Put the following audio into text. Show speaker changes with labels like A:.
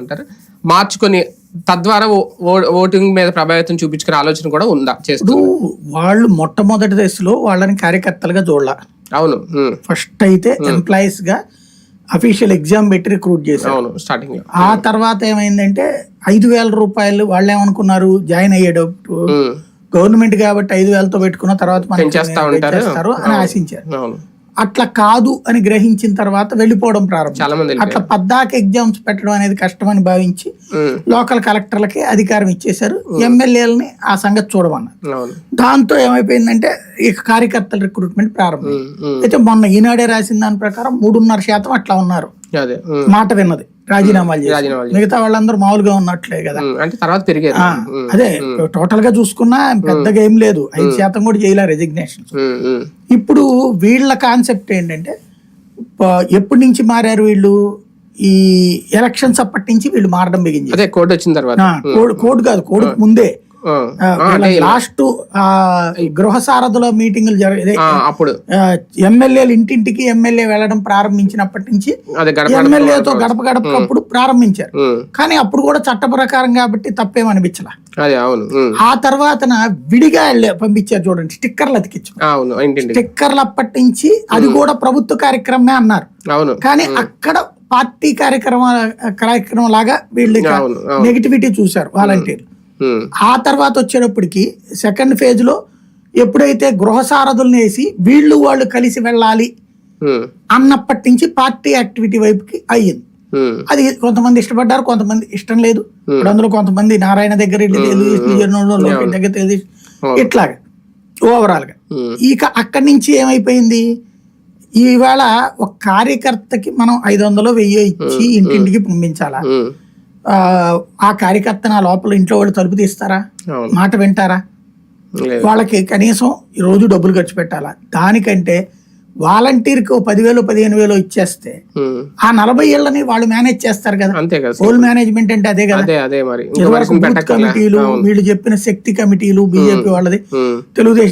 A: అంటారు మార్చుకొని తద్వారా ఓటింగ్ మీద ప్రభావితం చూపించుకునే ఆలోచన కూడా ఉందా? చేస్తూ
B: వాళ్ళు మొట్టమొదటి దశలో వాళ్ళని కార్యకర్తలుగా చూడాల.
A: అవును.
B: ఫస్ట్ అయితే ఎంప్లాయీస్గా అఫీషియల్ ఎగ్జామ్ పెట్టి రిక్రూట్ చేశారు.
A: అవును స్టార్టింగ్
B: ఆ తర్వాత ఏమైందంటే ఐదు వేల రూపాయలు వాళ్ళు ఏమనుకున్నారు? జాయిన్ అయ్యేటప్పుడు గవర్నమెంట్ కాబట్టి ఐదు వేలతో పెట్టుకున్న తర్వాత
A: ఉంటారు.
B: పెంచేస్తారు అని ఆశించారు.
A: అవును.
B: అట్లా కాదు అని గ్రహించిన తర్వాత వెళ్ళిపోవడం ప్రారంభం. అట్లా పద్దాక ఎగ్జామ్స్ పెట్టడం అనేది కష్టమని భావించి లోకల్ కలెక్టర్లకి అధికారం ఇచ్చేశారు. ఎమ్మెల్యేలని ఆ సంగతి చూడమన్నారు. దాంతో ఏమైపోయిందంటే ఇక కార్యకర్తల రిక్రూట్మెంట్ ప్రారంభం. అయితే మొన్న ఈనాడే రాసిన దాని ప్రకారం మూడున్నర శాతం అట్లా ఉన్నారు. మాట విన్నది. రాజీనామాలు చేసి మిగతా వాళ్ళందరూ మామూలుగా ఉన్నట్లే కదా.
A: అంటే తర్వాత
B: అదే టోటల్గా చూసుకున్నా పెద్దగా ఏం లేదు. ఐదు శాతం కూడా చేయలే
A: ఉమ్,
B: ఇప్పుడు వీళ్ళ కాన్సెప్ట్ ఏంటంటే ఎప్పటి నుంచి మారారు వీళ్ళు? ఈ ఎలక్షన్స్ అప్పటి నుంచి వీళ్ళు మారడం బిగించారు
A: అదే కోడ్ వచ్చిన తర్వాత.
B: కోడ్ కోడ్ కాదు కోడ్ ముందే. లాస్ట్ గృహ సారథుల మీటింగులు
A: అప్పుడు.
B: ఎమ్మెల్యేలు ఇంటింటికి ఎమ్మెల్యే వెళ్ళడం ప్రారంభించినప్పటి నుంచి ఎమ్మెల్యేతో గడప గడపకప్పుడు ప్రారంభించారు. కానీ అప్పుడు కూడా చట్ట ప్రకారం కాబట్టి తప్పేమనిపించలా. ఆ తర్వాతన విడిగా వెళ్ళే- పంపించారు చూడండి స్టిక్కర్లు అతికించు స్టిక్కర్లు అప్పటి నుంచి అది కూడా ప్రభుత్వ కార్యక్రమమే అన్నారు.
A: అవును.
B: కానీ అక్కడ పార్టీ కార్యక్రమ కార్యక్రమం లాగా వీళ్ళు నెగిటివిటీ చూశారు వాలంటీర్
A: ఉమ్,
B: ఆ తర్వాత వచ్చేటప్పటికి సెకండ్ ఫేజ్లో ఎప్పుడైతే గృహ సారథుల్ని వేసి వీళ్ళు వాళ్ళు కలిసి వెళ్ళాలి అన్నప్పటి నుంచి పార్టీ యాక్టివిటీ వైపుకి అయ్యింది. అది కొంతమంది ఇష్టపడ్డారు కొంతమంది ఇష్టం లేదు. ఇప్పుడు అందులో కొంతమంది నారాయణ దగ్గర దగ్గర ఇట్లాగా
A: ఓవరాల్గా
B: ఇక అక్కడి నుంచి ఏమైపోయింది? ఈవేళ ఒక కార్యకర్తకి మనం ఐదు వందలు వెయ్యి ఇచ్చి ఇంటింటికి పంపించాలా? ఆ, కార్యకర్త నా లోపల ఇంట్లో వాళ్ళు తలుపు తీస్తారా? మాట వింటారా? వాళ్ళకి కనీసం ఈ రోజు డబ్బులు ఖర్చు పెట్టాలా? దానికంటే వాలంటీర్కి పదివేలు పదిహేను వేలు ఇచ్చేస్తే ఆ నలభై ఏళ్ళని వాళ్ళు మేనేజ్ చేస్తారు కదా?
A: అంతే కదా
B: హోల్ మేనేజ్మెంట్ అంటే అదే కదా? కమిటీలు వీళ్ళు చెప్పిన శక్తి కమిటీలు బీజేపీ వాళ్ళది. తెలుగుదేశం